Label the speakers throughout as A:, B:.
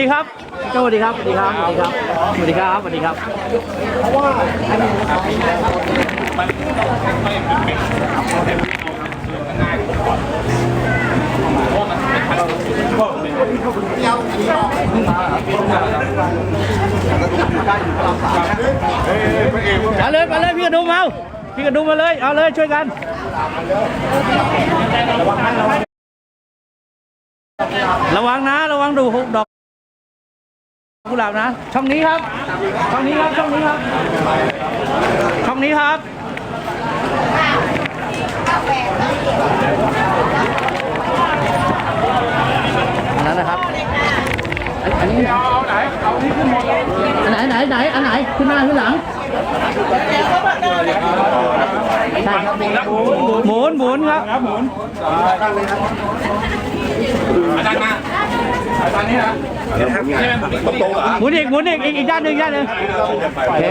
A: ดีครับโจสวัสดีครับ สวัสดีครับ สวัสดีครับ สวัสดีครับ สวัสดีครับมาเลยมาเลยพี่กระดุมเอาพี่กระดุมมาเลย เอาเลยช่วยกันระวังนะ ระวังดูหกดอก กุหลาบนะ ช่องนี้ครับ ช่องนี้ครับ ช่องนี้ครับ ช่องนี้ครับอันนั้นนะครับ อันอันนี้เอาไหน เอาที่ขึ้นหมดอันไหนไหนไหนอันไหนขึ้นหน้าขึ้นหลังใช่ครับหมุนหมุนครับหมุน หมุนอีกหมุนอีกอีกอีกด้านหนึ่งอีกด้านหนึ่งโอเค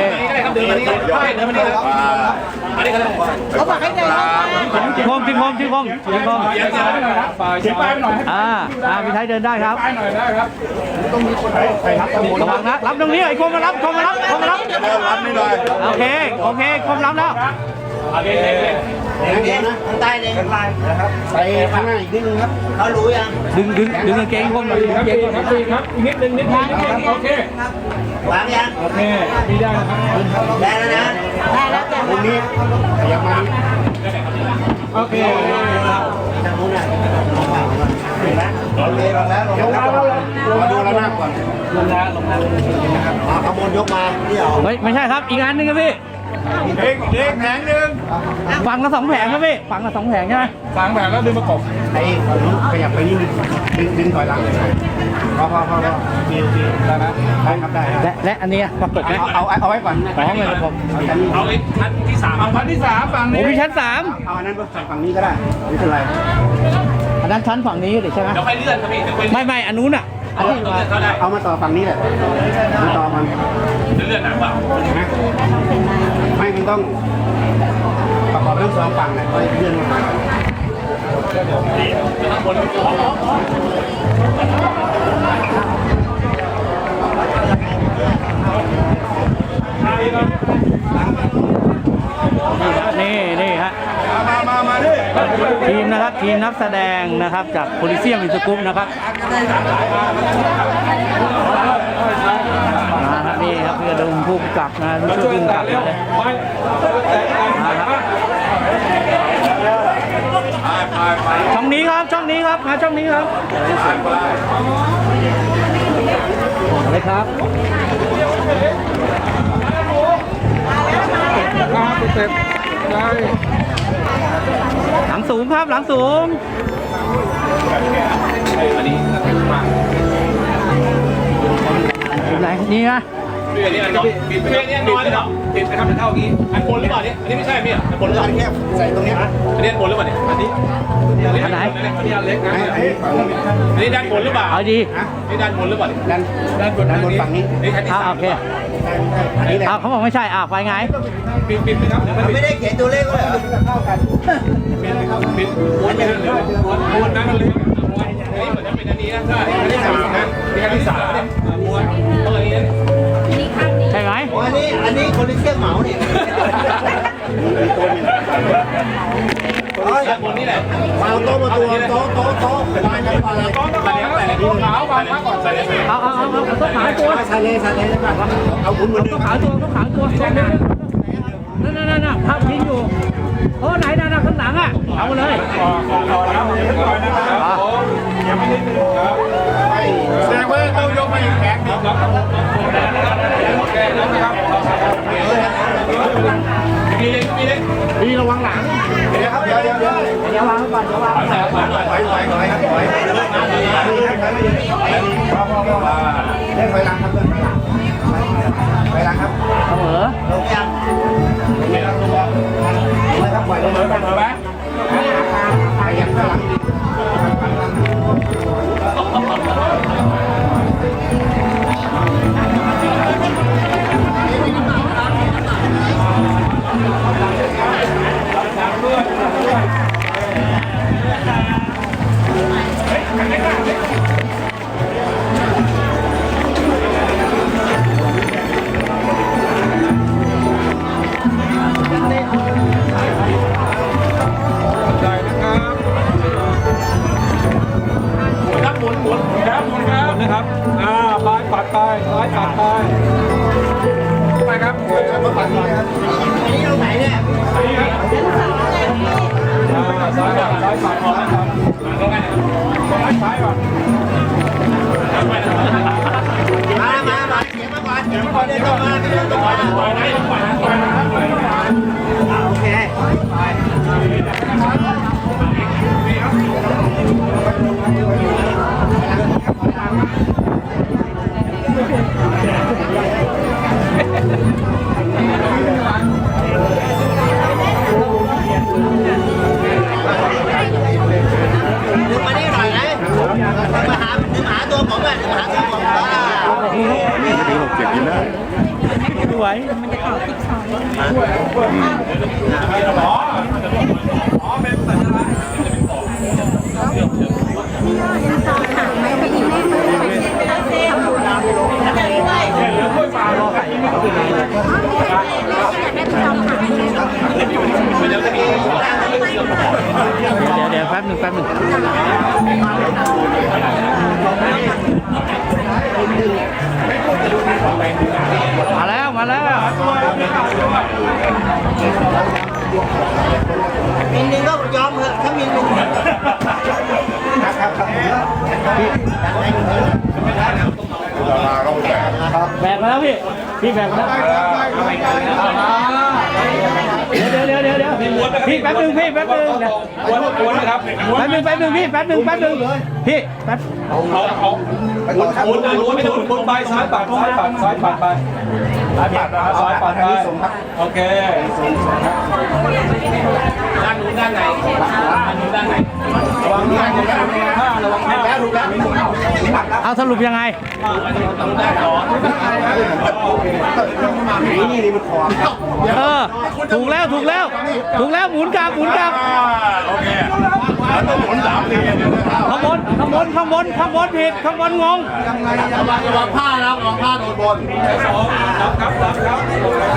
A: ที่คมที่คมที่คมที่คม
B: เขียนป้ายไปหน่อยให้
A: อ่าอ่าพี่ไทยเดินได้ครับ
B: ป้ายหน่อยได้ครับ
A: ระวังนะรับตรงนี้ไอ้คมมารับคมมารับคมมารับรับไม่ได้โอเคโอเคคมรับแล้ว
C: ใต้เลยไปข้างหน้าอีกนิดนึงครับเขารู้ยัง
A: ดึงดึงดึงกางเกงคมหน่อยดึง
B: ครั
A: กา
B: บ
A: งเก
B: ดี
A: ง
B: ครับดีครับอีกนิดนึงนิดนึงนิดนึงโอเควา
C: งยัง
B: โอเคดีได้นะครับ
C: ได้แล้วนะได้แล้วจ้ะตรงนี้ขยับมา
B: โอเค
C: ทางนู้นน่ะเห็นไหมโอเคลงแล้วลงแล้วมาดูระนาบก่อน
B: ลงแล้วลงแล้ว
C: มาขบวนยกมาที่เอา
A: ไม่ไม่ใช่ครับอีกอันหนึงครับพี่
B: เด็กเด็กแผงหนึ่ง
A: ฝั่งละสองแผงครับพี่ฝั่งละสองแผงใช่ไหม
B: สางแผงแล้วดึงประกบ
C: ไอ้ฝั่งนู้นขยับไปนิดนึงดึงดึงถอยหลังพอพอพอพอดีดีได้นะได้ครับได้
A: และและอันนี้ประกบไหม
C: เอาเอาเอาไว้ก่อน
A: อ๋อไม่ประกบ
C: เอาชั้นนี้
B: เอาอีกชั้นที่สามเอาชั้นที่สามฝั่ง
A: โอ้
B: นี้
A: มีชั้นสาม
C: เอาอันนั้นฝั่งนี้ก็ได้ไม่เป็นไร
A: อันนั้นชั้นฝั่งนี้ดิใช่ไหม
B: เดี๋ยวไปเลื่อนครับพี่เดี๋ยวไป
A: ไม่ไม่อันนู้นอะอันที่มา
B: เขาได้
C: เอามาต่อฝั่งนี้แหละมาต่อมัน
B: เลื่อนหนังเปล่า
C: ไม่มัน ต้องประกอบทั้งสองฝั่งนะก็เลื่อนมา
B: ข้านี่
A: นี่ฮะ
B: มามามาดิ
A: ทีมนะครับทีมนักแสดงนะครับจากโพลิเซียมอินสกุ๊ปนะครับ นี่ครับเพื่อดุมผู้กำกับนะผู้ช่วยผู้กำกับเลย
B: ไป
A: มาครับช่องนี้ครับช่องนี้ครับมาช่องนี้ครับเลยครับ
B: ครับเสร็จได้
A: หลังสูงครับหลังสูงไหนนี่นะ
B: พี่อันนี้อันน้อยปิดพี่อันนี้อันน้อยเลยเหรอปิดไปทำเป็นเท่ากี้อันบนหรือเปล่าเนี่ยอันนี้ไม่ใช่พี่อันบนหรือเปล่า
C: แค่ใส่ตรงนี้นะ
B: อันนี้อันบนหรือเปล่าเนี่ยอันนี้อันไหนอันนี้อันเล็กนะ
C: อัน
B: นี้ด้านบนหรือเปล่า
A: เอาดี
B: นี่ด้านบนหรือเปล่า
C: ด้าน
B: ด้านบน
C: ด้านบนฝั่งนี้
B: นี่ชั้นที่
A: อ่า
B: สาม
A: โอเค
C: อันนี้แหละ
A: อ่าเขาบอกไม่ใช่อ่าไปไง
B: ปิดปิดปิดครับ
C: ไม่ได้เขียนตัวเลขเลยเหรอ
B: ปิดปิดม้วนไปเลยม้วนม้วนนั้นเล็กม้วนอันนี้เหมือนจะเป็นอันนี้นะใช่อันที่สามนะอันที่สามเนี่ยม้วนต้องอันนี้
C: อันนี้อันนี้คนที่เชี่ยเหมาเนี่ยอ๋อ
B: ด้านบนนี้แหละ
C: มาโต๊ะมาตัวโต๊ะโต๊ะโต๊ะวางกันก่อนเลย
B: ต้องต้องเอาแต่ตัวขาววางมาก่อนใส่เลย
A: เอาเอาเอาเอาเอาต้องขายตัว
C: ใส่เลยใส่เลยแล้วกันเอาคุณมา
A: ต้องขายตัวต้องขายตัว นั่นนั่นนั่นภาพทิ้งอยู่โอ้ไหนนั่นข้างหลังอะเอาเลย
B: ขอขอขอแล้วนะครับผมยังไม่ได้ถึงครับแสดงว่าต้องยกมาอีกแข็งมีเล็กมีเล็ก
A: ดีระวังหลัง
C: เดี๋ยวเดี๋ยวเดี๋ยวเดี๋ยว
A: เดี๋ยววางไว้ก่อนเดี๋ยววางไว้ก่อน
C: ถอยถอยถอยถอยถอยถอยถอยถอยหลังครับเล่นถอยหลังถอยหลังครับ
A: เสมอ
C: นะครับ อ่า
B: ปลายปัดไป
C: ปลายปัดไปไปครับหวยมาปัดไปครับไหนนี้ตรา
A: ไหนเนี่ยไหนนี้ครับอ่าซ้ายก่
C: อนซ้ายปัดออกนะค
A: รับซ้ายซ้ายก่อนมา มา มา โอเค พี่แป๊บหนึงพี่แป๊บหนึงเดี๋ยว
B: ม้วนม้วนนะครับม้วน
A: แป๊บหนึงแป๊บหนึงพี่แป๊บหนึงแป๊บหนึงพี่แป๊บ
B: เอาเอาม้วนม้วนม้วนไม่ต้องม้วนไปซ้ายปัดซ้ายปัดซ้ายปัดไป ซ้ายปัดนะครับซ้ายปัดไปโอเคด้านนู้นด้านไหนด้านนู้นด้านไหนระวังด้านไหนระวังผ้าระวังผ้าแล้วรู้แล้ว
A: เอาสรุปยังไง
B: ด้านสอง
C: นี่นี่มันคอ
A: เออถูกแล้วถูกแล้ว ถูกแล้วหมุนกลับหมุนกลับ
B: โอเคแล้วต้องหมุนสามที
A: ข้างบนข้างบนข้างบนข้างบนผิดข้างบนงง
C: ระวังระวังผ้านะระวังผ้าโดนบน
B: สองรับครับรับครับ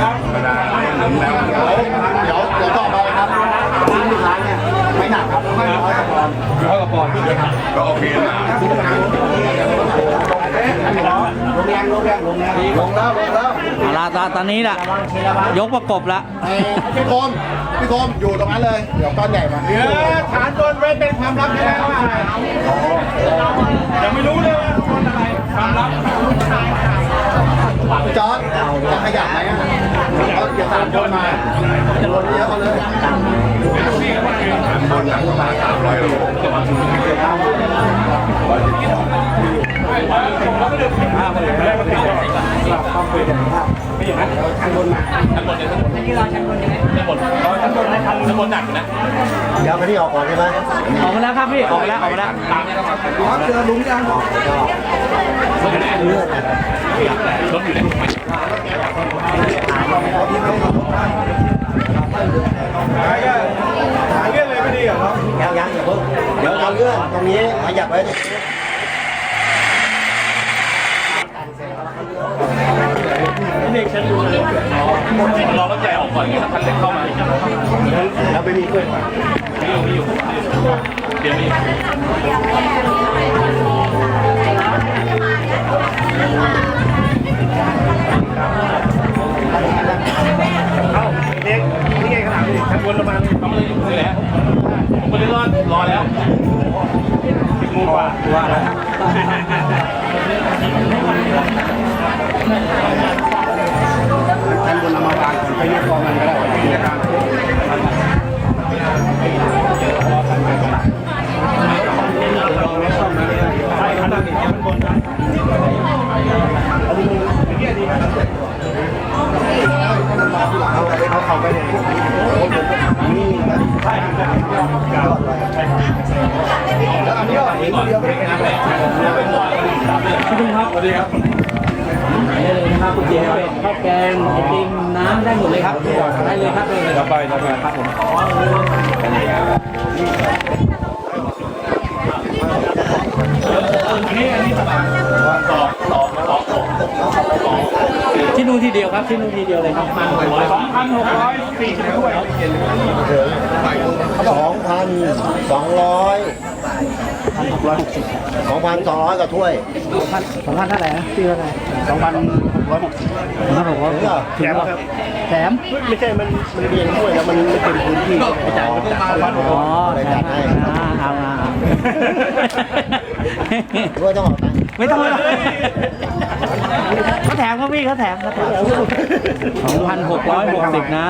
B: ครับ
C: เดี๋ยวเดี๋ยวต่อไปครับที่ลูกค้าเนี่ยไม่หนักครับไม่ร้อยกว่าปอนด์
B: ร้อยกว่าปอนด์
C: ก็โอเคนะลงแรงลงแรงลงแรงลงแล้วลงแล้ว
A: เอาละตอนตอนนี้ล่ะ ยกประกบละ
C: พี่โคมพี่โคมอยู่ตรงนั้นเลย เดี๋ยวก้อนใหญ่มา
B: เดี๋ยวฐานบนไว้เป็นความลับให้แล้วยังไม่
C: ยวสามคนมาจะลดเยอะเขาเลยบนหลังประมาณสามร้อยโล
B: ชั้นบนชั้นบนหนักนะ
C: เดี๋ยวไปที่ออกก่อนใช่ไหม
A: ออกมาแล้วครับพี่ ออกมาแล้ว ออกมาแล้ว
B: ตามนี้ครับ
C: เจอลุงยัง
B: รถอยู่ไหน
C: ยังยังอย่าเพิ่งเดี๋ยว เราเลื่อนตรงนี้ขยับไว้
B: รอรถใหญ่ออกก่อนถ้าคันเล็กเข้ามา
C: แล้วไม่มีเพื่อน
B: เดี๋ยวมี
C: เด็กนี่ไงขนาดนี้
B: ชั้นบนประมาณทำอะไรอยู่นี่แหละผมไม่ได้รอดรอแล้ว กว่าว่าแล้ว
C: ท่านบนเอามาวางก่อนไปยกองมันก็ได้เขาเขาไปเลยนี่แล้วอัน นี้ก็เห็นเดียวไปนะ
A: พี่ดุงครับ
B: สวัสดีครับ
A: ได้เลยนะครับก๋วยเตี๋ยวเป็ดข้าวแกงไอติมน้ำได้หมดเลยครับได้เลยครับได้เลย
B: จะไปจะไปครับผม
A: ที่นู่นที่เดียวครับที่นู่นที่เดียวเลยครับ
B: สองพันหกร้อยสี่สิบถ้วย
C: สองพันสองร้อย สองพันสองร้อยกว่าถ้วย
A: สองพันเท่าไหร่นะพี่เท่าไหร่
C: สองพันร้อยหกสิบ
A: สองพันหกร้อย
C: ถึงเหรอ
A: ถึงแล้วแถม
C: ไม่ใช่ มันมันเรียงถ้วยแล้วมันไม่เป็นพื้นที่ไปจ่ายไปจ่าย
A: อ๋อ
C: ไป
A: แถ
C: จั
A: ม
C: ดให้
A: อ่าเอามา
C: ด้วยต้องออกตังค์
A: ไม่ต้องเลยเขาแถมครับพี่เขาแถมเขาแถมสองพันหกร้อยหกสิบนะ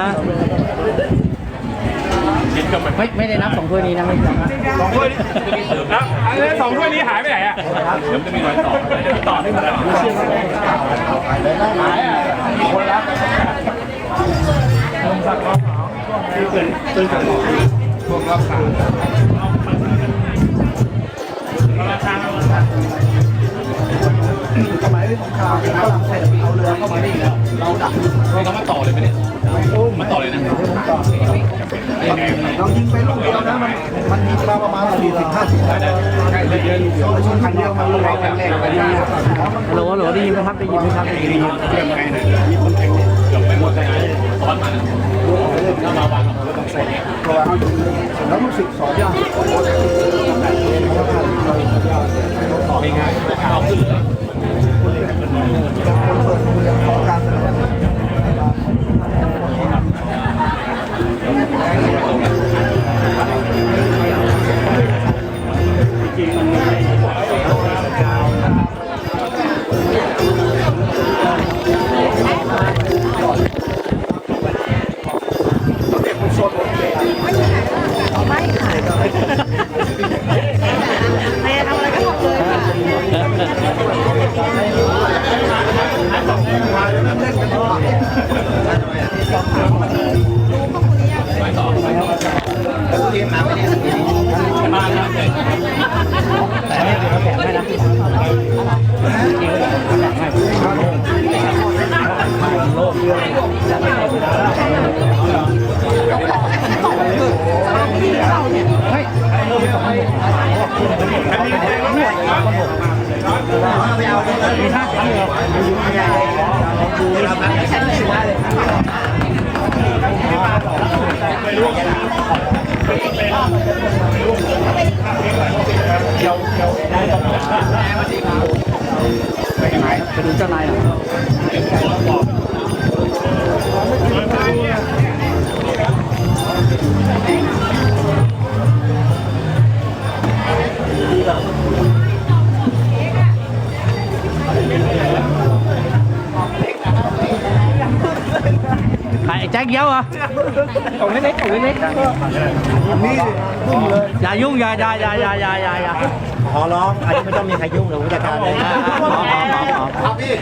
A: ไม่ไม่ได้นับสองถ้วยนี้นะไม่นับ
B: สองถ้วยนี้แล้วอันนี้สองถ้วยนี้หายไปไหนอะเดี๋ยวจะมีรอยต่อต่อได้ไหม
C: หายอะคนละพวกรับสารสมัยสงครามนะเสร็จเอาเรือเข้าม เราดัก
B: เรามาต่อเลยไหมเนี่ยมาต่อเลยนะ
C: เรายิงไปลูกเดียวนะมันมันยิงมาประมาณสี่สิบห้าสิบนัดเราชุดคันเดียวมันแรงแรงไปนี่
A: ฮัลโหลฮัลโหลได้ยินไหมครับได้ยินไหมครับได้ยินไหม
C: เรื่องไงนะมีคนแข่ง
B: เกือบไปหมดเลยตอนมันแล้วมาวางกับ รถต้องใส่
C: ตัวแล้วรู้สึกสอนยาก
B: ง่ายเอาขึ้นเลย
C: ค
D: ไป
A: ดูเจ้านายหน่อยใคร ไอ้แจ็คเยี่ยวเหรอของเล็กๆของเล็ก
C: นี่พุ่งเลย
A: ๆอย่ายุ่งอย่าอย่าอย่าอย่าอย่าอย่าอย่า
C: ขอร้องอันนี้ไม่ต้องมีใครยุ่งเลยผู้จัดการเลย
A: อ่าอ่าหมอหมอหมอหมอ
C: ครับพี่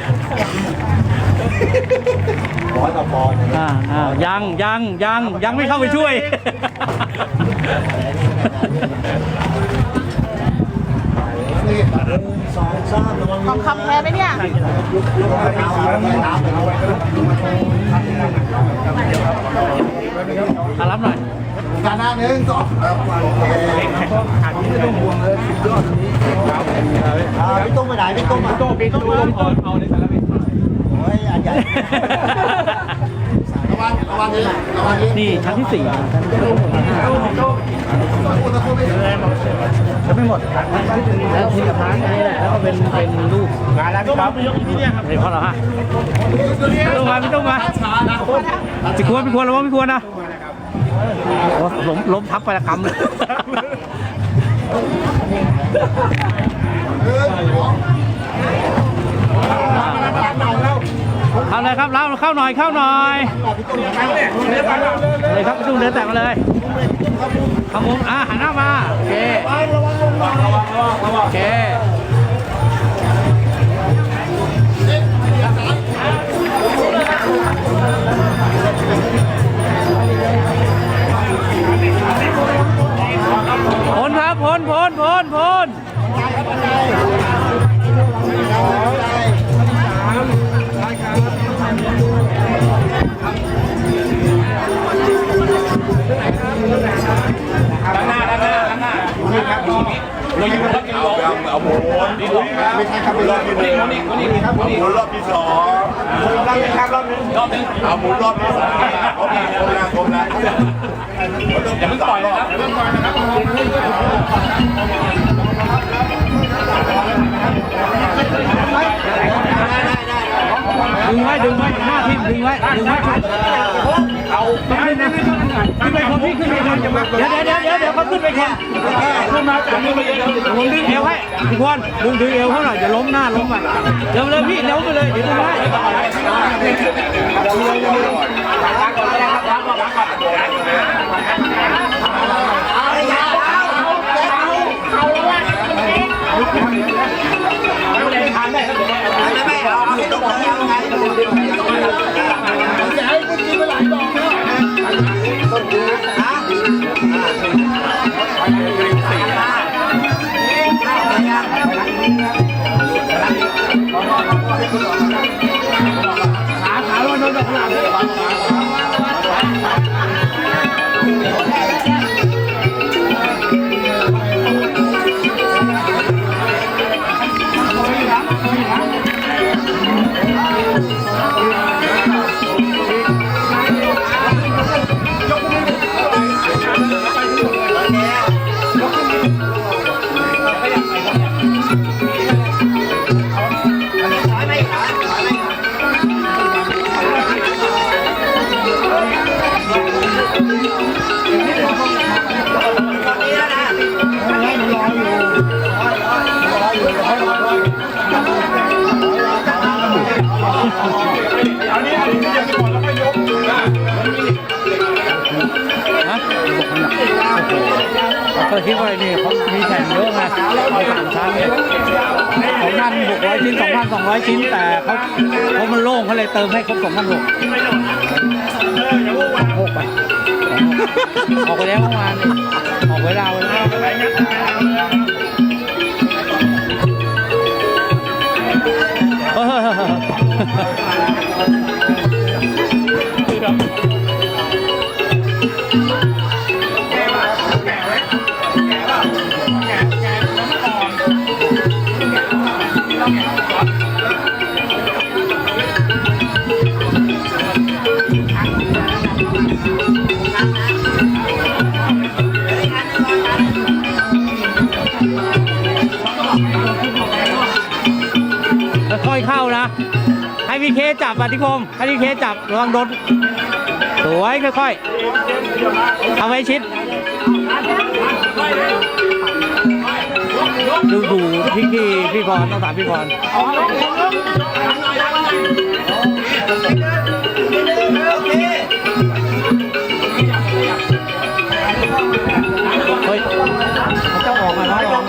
C: ร้อยกว่าปอนด์
A: อ่าอ่ายังยังยังยังไม่เข้าไปช่วย
C: นี่ สองสามระวัง
D: ทองคำแท้ไหมเนี่ย
C: ลงไปเอา
A: รับหน่อย
C: การหน้าหนึ่งสองโอเคขาดนี้ไม่ต้องห่วงเลยสุดยอดตรงนี้อ่าพี่ตุ้มไปไหนพี่ตุ้มอะ
B: โต้ปีโต้เอาเอาในสารพิษ
C: โอ้ยอันใหญ่ ระวังระวังนี้ระวังนี้
A: นี่ชั้นที่สี่
C: จะไม่หมด
A: แล้วทีละพาร์ทอันนี้แหละแล้วก็เป็นเป็นรูป
C: มาแล้วครับยกที่นี่
A: พอเหรอฮะไม่ต้องมาไม่ต้องมาพี่ควรพี่ควรระวังพี่ควรนะล้มล้มทับไปละกำเลย เข้าเลยครับเราเข้าหน่อยเข้าหน่อยเลยครับพี่ตุ้งเดินแต่งมาเลยขมุมอะหันหน้ามาโอเคโอเคพ้นครับพ้นพ้นพ้นพ้น
B: ด้านหน้าด้านหน้าด้านหน้านี่ครับเราอยู่รอบที่สอง
C: เอาหมุนนี่รอบไม่ใช่ครับรอบที่หนึ่ง
B: นี่นี่นี่ครับนี่
C: หมุนรอบที่สองหมุนรอบที่ครับรอบนึง
B: รอบนึง
C: เอาหมุนรอบที่สามโอเคครบนะครบนะ
B: อย่าเพิ่งปล่อยนะครับอย่าเพิ่งปล่อยนะครับ
A: ดึงไว้ดึงไว้หน้าทิ่มดึงไว้ดึงไว้เอาขึ้นนะขึ้นไปคนพี่ขึ้นไปคนเดี๋ยวเดี๋ยวเดี๋ยวเดี๋ยวเขาขึ้นไปคน
B: ขึ้นมาจากนี้ไปเยอะ
A: ผมดึงเอวให้พี่พรดึงดึงเอวเขาหน่อยจะล้มหน้าล้มไปเดี๋ยวเลยพี่เดี๋ยวไปเลยเดี๋ยวไปให้
D: อัน ขาขาลอยนอนกับหลัง
A: เลย ก็คิดว่านี่เขามีแผ่นเยอะไงเอาสามชั้นเนี่ยสองพันหกร้อยชิ้นสองพันสองร้อยชิ้นแต่เขาเขามันโล่งเขาเลยเติมให้ครบสองพันหกหกไปออกไปแล้วเมื่อวาน ไม่เข้านะ ให้พี่เคจับอธิคมให้พี่เคจับระวังโดนสวยค่อยๆทำาไว้ชิด ดูดูพี่กีพี่พรต้องถามพี่พรเฮ้ยเขาจะออกมาแล้ว